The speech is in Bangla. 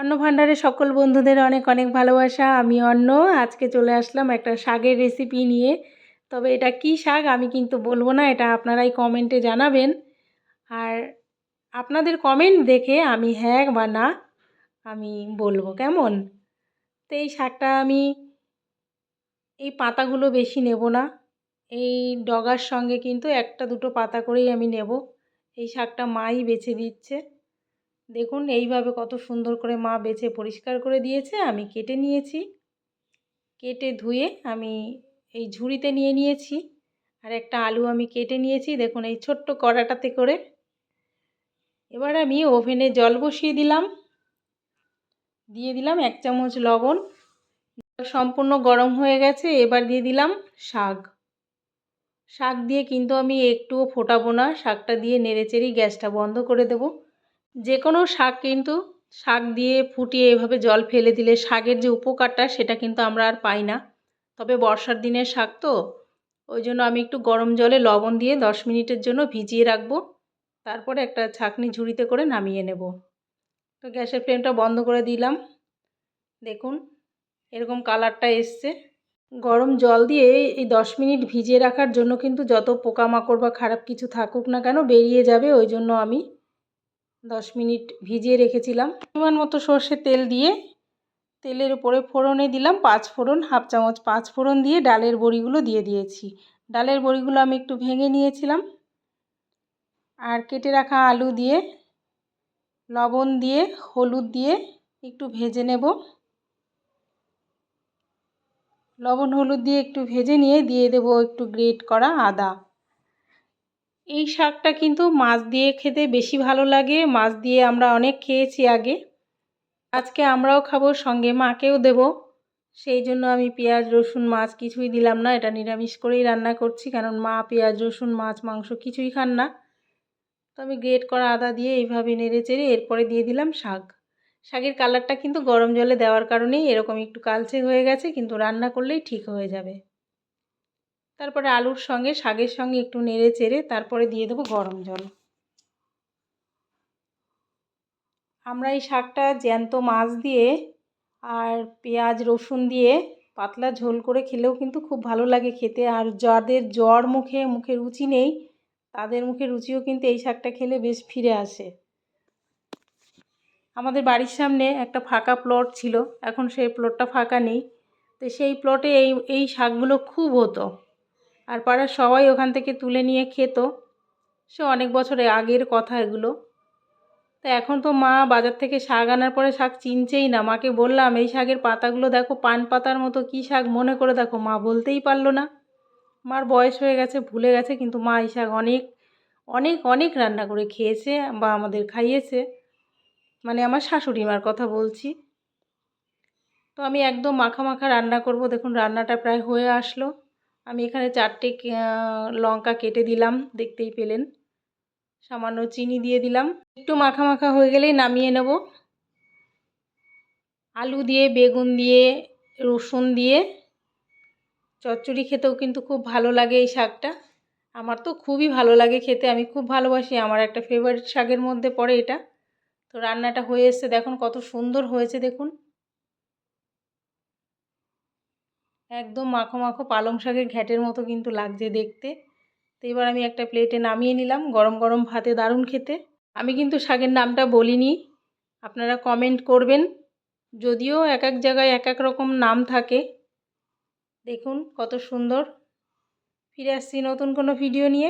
অন্ন ভাণ্ডারের সকল বন্ধুদের অনেক অনেক ভালোবাসা। আমি অন্ন, আজকে চলে আসলাম একটা শাকের রেসিপি নিয়ে। তবে এটা কি শাক আমি কিন্তু বলব না, এটা আপনারাই কমেন্টে জানাবেন। আর আপনাদের কমেন্ট দেখে আমি হ্যাঁ বা না আমি বলব, কেমন? তো এই শাকটা আমি এই পাতাগুলো বেশি নেব না। এই ডগার সঙ্গে কিন্তু একটা দুটো পাতা করেই আমি নেব। এই শাকটা মাই বেছে দিচ্ছে। দেখুন, এইভাবে কত সুন্দর করে মা বেছে পরিষ্কার করে দিয়েছে, আমি কেটে নিয়েছি। কেটে ধুয়ে আমি এই ঝুড়িতে নিয়ে নিয়েছি। আর একটা আলু আমি কেটে নিয়েছি, দেখুন এই ছোট্ট কড়াটাতে করে। এবার আমি ওভেনে জল বসিয়ে দিলাম। দিয়ে দিলাম এক চামচ লবণ। সম্পূর্ণ গরম হয়ে গেছে, এবার দিয়ে দিলাম শাক। শাক দিয়ে কিন্তু আমি একটুও ফোটাবো না, শাকটা দিয়ে নেড়েচেড়েই গ্যাসটা বন্ধ করে দেবো। যে কোনো শাক কিন্তু শাক দিয়ে ফুটিয়ে এভাবে জল ফেলে দিলে শাকের যে উপকারটা সেটা কিন্তু আমরা আর পাই না। তবে বর্ষার দিনের শাক তো, ওই জন্য আমি একটু গরম জলে লবণ দিয়ে দশ মিনিটের জন্য ভিজিয়ে রাখব। তারপরে একটা ছাকনি ঝুড়িতে করে নামিয়ে নেব। তো গ্যাসের ফ্লেমটা বন্ধ করে দিলাম। দেখুন, এরকম কালারটা এসছে। গরম জল দিয়ে এই দশ মিনিট ভিজিয়ে রাখার জন্য কিন্তু যত পোকামাকড় বা খারাপ কিছু থাকুক না কেন বেরিয়ে যাবে, ওই জন্য আমি দশ মিনিট ভিজিয়ে রেখেছিলাম। পরিমাণ মতো সর্ষের তেল দিয়ে তেলের উপরে ফোড়নে দিলাম, পাঁচ ফোড়ন, হাফ চামচ পাঁচ ফোড়ন দিয়ে ডালের বড়িগুলো দিয়ে দিয়েছি। ডালের বড়িগুলো আমি একটু ভেঙে নিয়েছিলাম। আর কেটে রাখা আলু দিয়ে, লবণ দিয়ে, হলুদ দিয়ে একটু ভেজে নেব। লবণ, হলুদ দিয়ে একটু ভেজে নিয়ে দিয়ে দেব একটু গ্রেট করা আদা। এই শাকটা কিন্তু মাছ দিয়ে খেতে বেশি ভালো লাগে। মাছ দিয়ে আমরা অনেক খেয়েছি আগে। আজকে আমরাও খাব, সঙ্গে মাকেও দেব। সেই জন্য আমি পেঁয়াজ, রসুন, মাছ কিছুই দিলাম না। এটা নিরামিষ করেই রান্না করছি, কারণ মা পেঁয়াজ, রসুন, মাছ, মাংস কিছুই খান না। তো আমি গ্রেট করা আদা দিয়ে এইভাবে নেড়ে চেড়ে এরপরে দিয়ে দিলাম শাক। শাকের কালারটা কিন্তু গরম জলে দেওয়ার কারণেই এরকম একটু কালচে হয়ে গেছে, কিন্তু রান্না করলেই ঠিক হয়ে যাবে। তারপরে আলুর সঙ্গে শাকের সঙ্গে একটু নেড়ে চেড়ে তারপরে দিয়ে দেবো গরম জল। আমরা এই শাকটা জ্যান্ত মাছ দিয়ে আর পেঁয়াজ, রসুন দিয়ে পাতলা ঝোল করে খেলেও কিন্তু খুব ভালো লাগে খেতে। আর যাদের জ্বর মুখে মুখে রুচি নেই, তাদের মুখে রুচিও কিন্তু এই শাকটা খেলে বেশ ফিরে আসে। আমাদের বাড়ির সামনে একটা ফাঁকা প্লট ছিল, এখন সেই প্লটটা ফাঁকা নেই। তো সেই প্লটে এই এই শাকগুলো খুব হতো। আর পাড়ার সবাই ওখান থেকে তুলে নিয়ে খেত। সে অনেক বছরে আগের কথা এগুলো। তো এখন তো মা বাজার থেকে শাক আনার পরে শাক চিনছেই না। মাকে বললাম, এই শাকের পাতাগুলো দেখো, পান পাতার মতো কী শাক? মনে করে দেখো, মা বলতেই পারল না। মার বয়স হয়ে গেছে, ভুলে গেছে, কিন্তু মা এই শাক অনেক অনেক অনেক রান্না করে খেয়েছে বা আমাদের খাইয়েছে। মানে আমার শাশুড়ি মার কথা বলছি। তো আমি একদম মাখা মাখা রান্না করব। দেখুন, রান্নাটা প্রায় হয়ে আসলো। আমি এখানে চারটে লঙ্কা কেটে দিলাম, দেখতেই পেলেন। সামান্য চিনি দিয়ে দিলাম। একটু মাখা মাখা হয়ে গেলেই নামিয়ে নেব। আলু দিয়ে, বেগুন দিয়ে, রসুন দিয়ে। চচ্চড়ি খেতেও কিন্তু খুব ভালো লাগে এই শাকটা। আমার তো খুবই ভালো লাগে খেতে, আমি খুব ভালোবাসি। আমার একটা ফেভারিট শাকের মধ্যে পড়ে এটা। তো রান্নাটা হয়ে এসছে, দেখুন কত সুন্দর হয়েছে, দেখুন। একদম মাখো মাখো পালং শাকের ঘ্যাটের মতো কিন্তু লাগছে দেখতে। তো এবার আমি একটা প্লেটে নামিয়ে নিলাম, গরম গরম ভাতে দারুণ খেতে। আমি কিন্তু শাকের নামটা বলিনি, আপনারা কমেন্ট করবেন। যদিও এক এক জায়গায় এক এক রকম নাম থাকে। দেখুন কত সুন্দর। ফিরে আসছি নতুন কোনো ভিডিও নিয়ে।